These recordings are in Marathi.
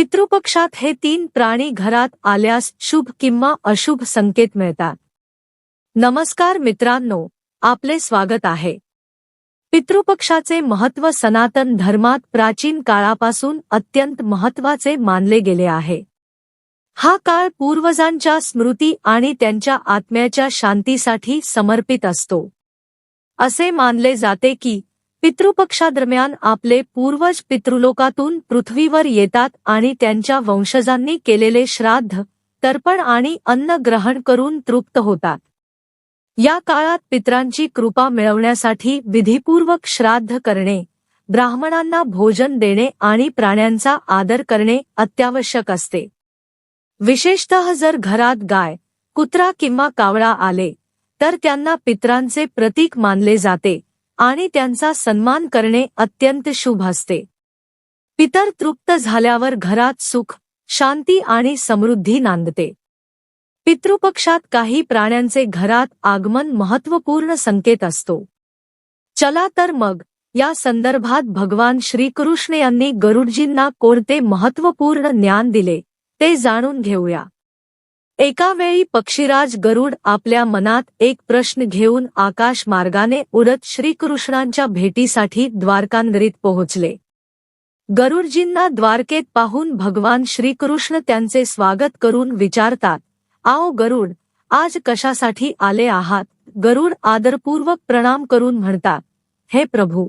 पितृपक्षात हे तीन प्राणी घरात आल्यास शुभ किंवा अशुभ संकेत मिळतात. नमस्कार मित्रांनो आपले स्वागत आहे. पितृपक्षाचे महत्त्व सनातन धर्मात प्राचीन काळापासून अत्यंत महत्त्वाचे मानले गेले आहे. हा काळ पूर्वजांच्या स्मृती आणि त्यांच्या आत्म्याच्या शांतीसाठी समर्पित असतो. असे मानले जाते की पितृपक्षादरम्यान आपले पूर्वज पितृलोकातून पृथ्वीवर येतात आणि त्यांच्या वंशजांनी केलेले श्राद्ध तर्पण आणि अन्न ग्रहण करून तृप्त होतात. या काळात पित्रांची कृपा मिळवण्यासाठी विधीपूर्वक श्राद्ध करणे ब्राह्मणांना भोजन देणे आणि प्राण्यांचा आदर करणे अत्यावश्यक असते. विशेषतः जर घरात गाय कुत्रा किंवा कावळा आले तर त्यांना पित्रांचे प्रतीक मानले जाते. आणि त्यांचा सन्मान करणे अत्यंत शुभ असते. पितर तृप्त झाल्यावर घरात सुख शांती आणि समृद्धी नांदते. पितृपक्षात काही प्राण्यांचे घरात आगमन महत्त्वपूर्ण संकेत असतो. चला तर मग या संदर्भात भगवान श्रीकृष्ण यांनी गरुडजींना कोणते महत्त्वपूर्ण ज्ञान दिले ते जाणून घेऊया. एका वेळी पक्षीराज गरुड आपल्या मनात एक प्रश्न घेऊन आकाश मार्गाने उडत श्रीकृष्णांच्या भेटीसाठी द्वारकांगरीत पोहोचले. गरुडजींना द्वारकेत पाहून भगवान श्रीकृष्ण त्यांचे स्वागत करून विचारतात आओ गरुड आज कशासाठी आले आहात? गरुड आदरपूर्वक प्रणाम करून म्हणतात हे प्रभू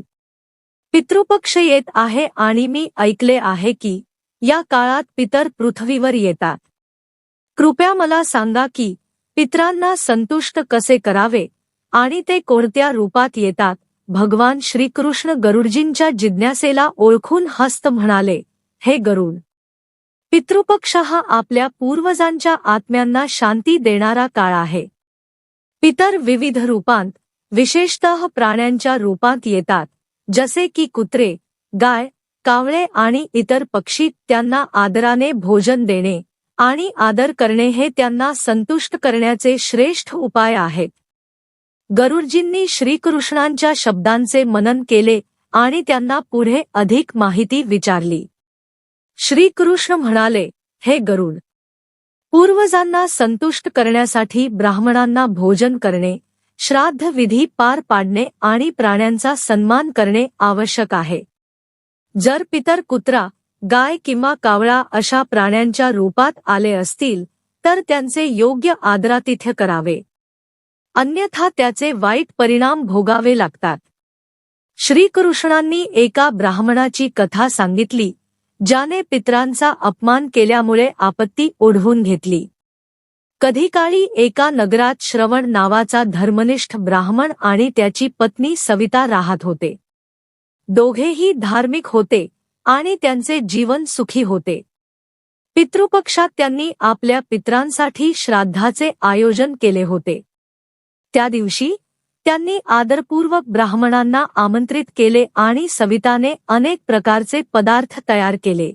पितृपक्ष येत आहे आणि मी ऐकले आहे की या काळात पितर पृथ्वीवर येतात. कृपया मला सांगा की पित्रांना संतुष्ट कसे करावे आणि ते कोणत्या रूपात येतात? भगवान श्रीकृष्ण गरुडजींच्या जिज्ञासेला ओळखून हस्त म्हणाले हे गरुड पितृपक्ष हा आपल्या पूर्वजांच्या आत्म्यांना शांती देणारा काळ आहे. पितर विविध रूपांत विशेषतः प्राण्यांच्या रूपात येतात जसे की कुत्रे गाय कावळे आणि इतर पक्षी त्यांना आदराने भोजन देणे. आणि आदर करणे हे त्यांना संतुष्ट करण्याचे श्रेष्ठ उपाय आहेत. गरुडजींनी श्रीकृष्णांच्या शब्दांचे मनन केले आणि त्यांना पुढे अधिक माहिती विचारली. श्रीकृष्ण म्हणाले हे गरुड पूर्वजांना संतुष्ट करण्यासाठी ब्राह्मणांना भोजन करणे श्राद्ध विधी पार पाडणे आणि प्राण्यांचा सन्मान करणे आवश्यक आहे. जर पितर कुत्रा गाय किंवा कावळा अशा प्राण्यांच्या रूपात आले असतील तर त्यांचे योग्य आदरातिथ्य करावे. अन्यथा त्याचे वाईट परिणाम भोगावे लागतात. श्रीकृष्णांनी एका ब्राह्मणाची कथा सांगितली ज्याने पित्रांचा अपमान केल्यामुळे आपत्ती ओढवून घेतली. कधीकाळी एका नगरात श्रवण नावाचा धर्मनिष्ठ ब्राह्मण आणि त्याची पत्नी सविता राहत होते. दोघेही धार्मिक होते आणि त्यांचे जीवन सुखी होते. पितृपक्षात त्यांनी आपल्या पित्रांसाठी श्राद्धाचे आयोजन केले होते. त्या दिवशी त्यांनी आदरपूर्वक ब्राह्मणांना आमंत्रित केले आणि सविताने अनेक प्रकारचे पदार्थ तयार केले.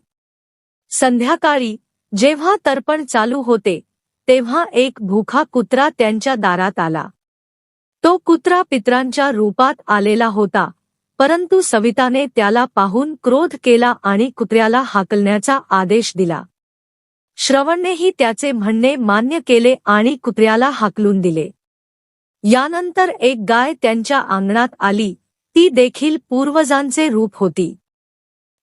संध्याकाळी जेव्हा तर्पण चालू होते तेव्हा एक भूखा कुत्रा त्यांच्या दारात आला. तो कुत्रा पित्रांच्या रूपात आलेला होता. परंतु सविताने त्याला पाहून क्रोध केला आणि कुत्र्याला हाकलण्याचा आदेश दिला. श्रवणनेही त्याचे म्हणणे मान्य केले आणि कुत्र्याला हाकलून दिले. यानंतर एक गाय त्यांच्या अंगणात आली. ती देखील पूर्वजांचे रूप होती.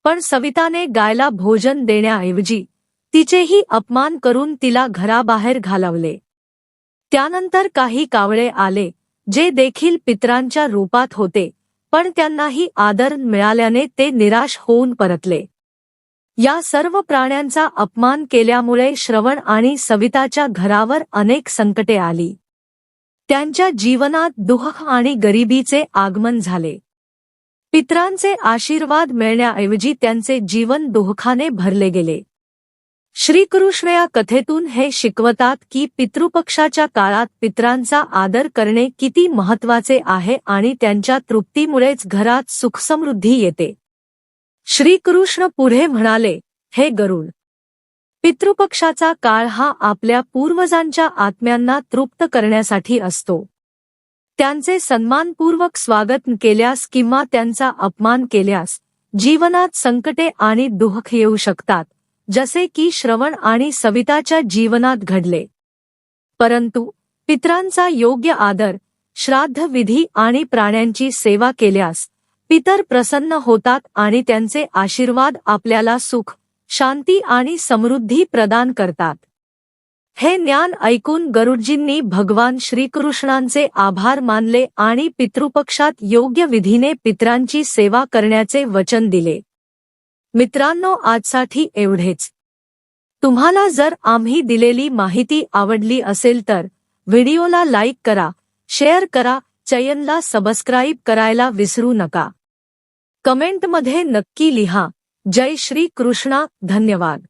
पण सविताने गायला भोजन देण्याऐवजी तिचेही अपमान करून तिला घराबाहेर घालवले. त्यानंतर काही कावळे आले जे देखील पित्रांच्या रूपात होते. पण त्यांनाही आदर मिळाल्याने ते निराश होऊन परतले. या सर्व प्राण्यांचा अपमान केल्यामुळे श्रवण आणि सविताच्या घरावर अनेक संकटे आली. त्यांच्या जीवनात दुःख आणि गरिबीचे आगमन झाले. पित्रांचे आशीर्वाद मिळण्याऐवजी त्यांचे जीवन दुःखाने भरले गेले. श्रीकृष्ण या कथेतून हे शिकवतात की पितृपक्षाच्या काळात पित्रांचा आदर करणे किती महत्त्वाचे आहे आणि त्यांच्या तृप्तीमुळेच घरात सुखसमृद्धी येते. श्रीकृष्ण पुढे म्हणाले हे गरुड! पितृपक्षाचा काळ हा आपल्या पूर्वजांच्या आत्म्यांना तृप्त करण्यासाठी असतो. त्यांचे सन्मानपूर्वक स्वागत केल्यास किंवा त्यांचा अपमान केल्यास जीवनात संकटे आणि दुःख येऊ शकतात. जसे की श्रवण आणि सविताच्या जीवनात घडले. परंतु पित्रांचा योग्य आदर श्राद्ध विधी आणि प्राण्यांची सेवा केल्यास पितर प्रसन्न होतात आणि त्यांचे आशीर्वाद आपल्याला सुख शांती आणि समृद्धी प्रदान करतात. हे ज्ञान ऐकून गरुडजींनी भगवान श्रीकृष्णांचे आभार मानले आणि पितृपक्षात योग्य विधीने पित्रांची सेवा करण्याचे वचन दिले. मित्रांनो आजसाठी एवढेच. तुम्हाला जर आम्ही दिलेली माहिती आवडली असेल तर व्हिडिओला लाईक करा शेअर करा चयनला सबस्क्राईब करायला विसरू नका. कमेंटमध्ये नक्की लिहा. जय श्री कृष्णा धन्यवाद.